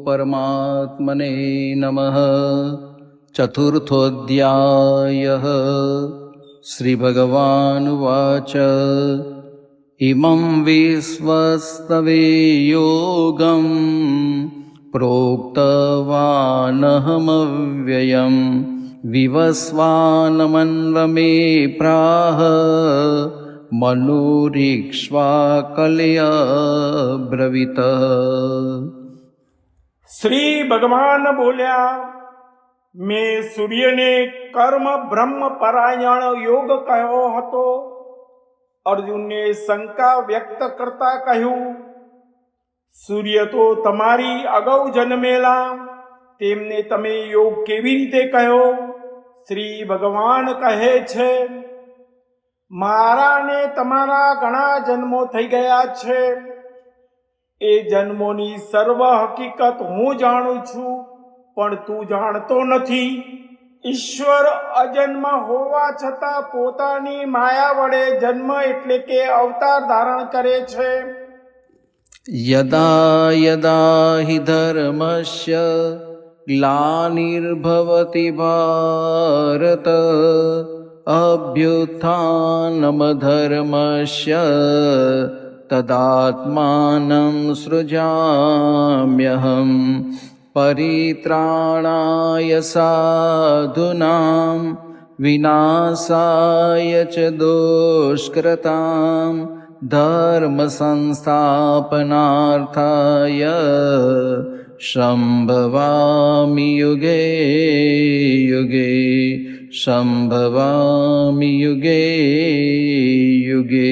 ॐ परमात्मने नमः चतुर्थोऽध्यायः श्रीभगवानुवाच इमं विश्वस्तवे योगं प्रोक्तवानहमव्ययं विवस्वानमन्वमे प्राह मनुरीक्ष्वा कलयब्रवीत શ્રી ભગવાન બોલ્યા, મેં સૂર્યને કર્મ બ્રહ્મ પરાયણ યોગ કહ્યો હતો. અર્જુનને શંકા વ્યક્ત કરતા કહ્યું, સૂર્ય તો તમારી અગાઉ જન્મેલા, તેમને તમે યોગ કેવી રીતે કહ્યો? શ્રી ભગવાન કહે છે મારા ને તમારા ઘણા જન્મો થઈ ગયા છે. એ જન્મોની સર્વ હકીકત હું જાણું છું, પણ તું જાણતો નથી. ઈશ્વર અજન્મ હોવા છતાં પોતાની માયા વડે જન્મ એટલે કે અવતાર ધારણ કરે છે. યદા યદા હિ ધર્મસ્ય ગ્લાનિર્ભવતિ ભારત અભ્યુત્થાનમ ધર્મસ્ય तदात्मानं सृजाम्यहं परित्राणाय साधूनां विनाशाय च दुष्कृतां धर्मसंस्थापनार्थाय सम्भवामि युगे युगे सम्भवामि युगे युगे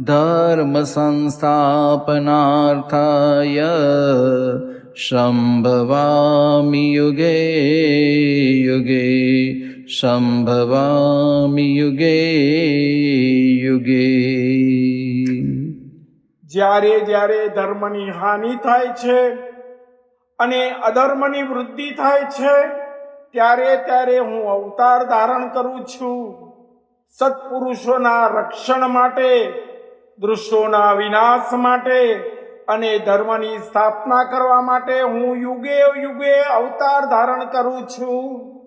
धर्मसंस्थापनार्थाय सम्भवामि युगे युगे सम्भवामि युगे युगे જ્યારે જ્યારે ધર્મની હાનિ થાય છે અને અધર્મની વૃદ્ધિ થાય છે ત્યારે ત્યારે હું અવતાર ધારણ કરું છું સત્પુરુષોના રક્ષણ માટે દૃશ્યોના વિનાશ માટે અને ધર્મની સ્થાપના કરવા માટે હું યુગે યુગે અવતાર ધારણ કરું છું.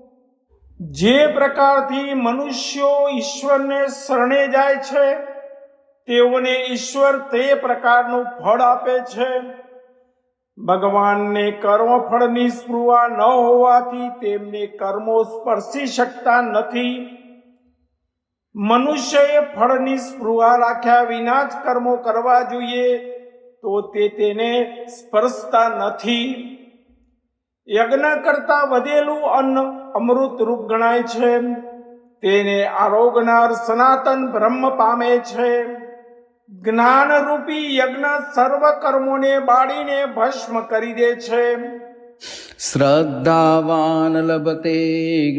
જે પ્રકારથી મનુષ્યો ઈશ્વરને શરણે જાય છે, તેઓને ઈશ્વર તે પ્રકારનું ફળ આપે છે. ભગવાનને કર્મફળની સ્પૃહા ન હોવાથી તેમને કર્મો સ્પર્શી શકતા નથી. મનુષ્યએ ફળની સ્પૃહા રાખ્યા વિના જ કર્મો કરવા જોઈએ, તો તે તેને સ્પર્શતા નથી. યજ્ઞ કરતા વધેલું અન્ન અમૃત રૂપ ગણાય છે. તેને આરોગનાર સનાતન બ્રહ્મ પામે છે. જ્ઞાનરૂપી યજ્ઞ સર્વ કર્મોને બાળીને ભસ્મ કરી દે છે. શ્રદ્ધાવાન લભતે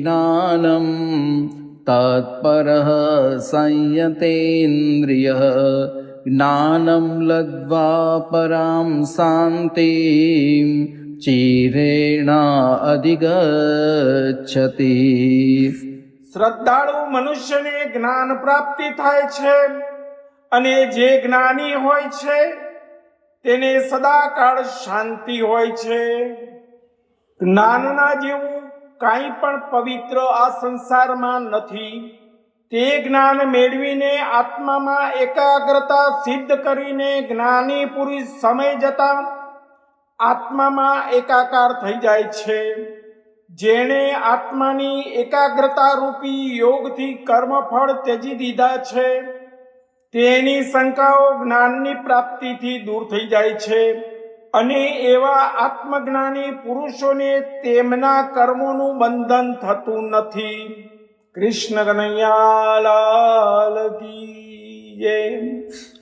જ્ઞાનમ तत्परः संयतेन्द्रियः ज्ञानं लब्ध्वा परां शान्तिं चिरेणाधिगच्छति શ્રદ્ધાળુ મનુષ્યને જ્ઞાન પ્રાપ્તિ થાય છે અને જે જ્ઞાની હોય છે તેને સદાકાળ શાંતિ હોય છે જ્ઞાનના જેવું કાંઈ પણ પવિત્ર આ સંસારમાં નથી. તે જ્ઞાન મેળવીને આત્મામાં એકાગ્રતા સિદ્ધ કરીને જ્ઞાની પુરુષ સમય જતા આત્મામાં એકાકાર થઈ જાય છે. જેણે આત્માની એકાગ્રતા રૂપી યોગથી કર્મફળ ત્યજી દીધા છે. તેની શંકાઓ જ્ઞાનની પ્રાપ્તિથી દૂર થઈ જાય છે. અને એવા આત્મજ્ઞાની પુરુષોને તેમના કર્મોનું બંધન થતું નથી. કૃષ્ણ કનૈયાલાલ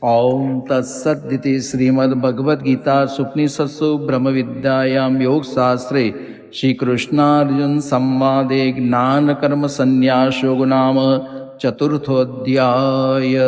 ઓમ તત્સદિતિ શ્રીમદ ભગવદ્ ગીતા સુપનિષત્સુ બ્રહ્મવિદ્યાયામ યોગશાસ્ત્રે શ્રીકૃષ્ણાર્જુન સંવાદે જ્ઞાન કર્મ સંન્યાસ યોગ નામ ચતુર્થોધ્યાય.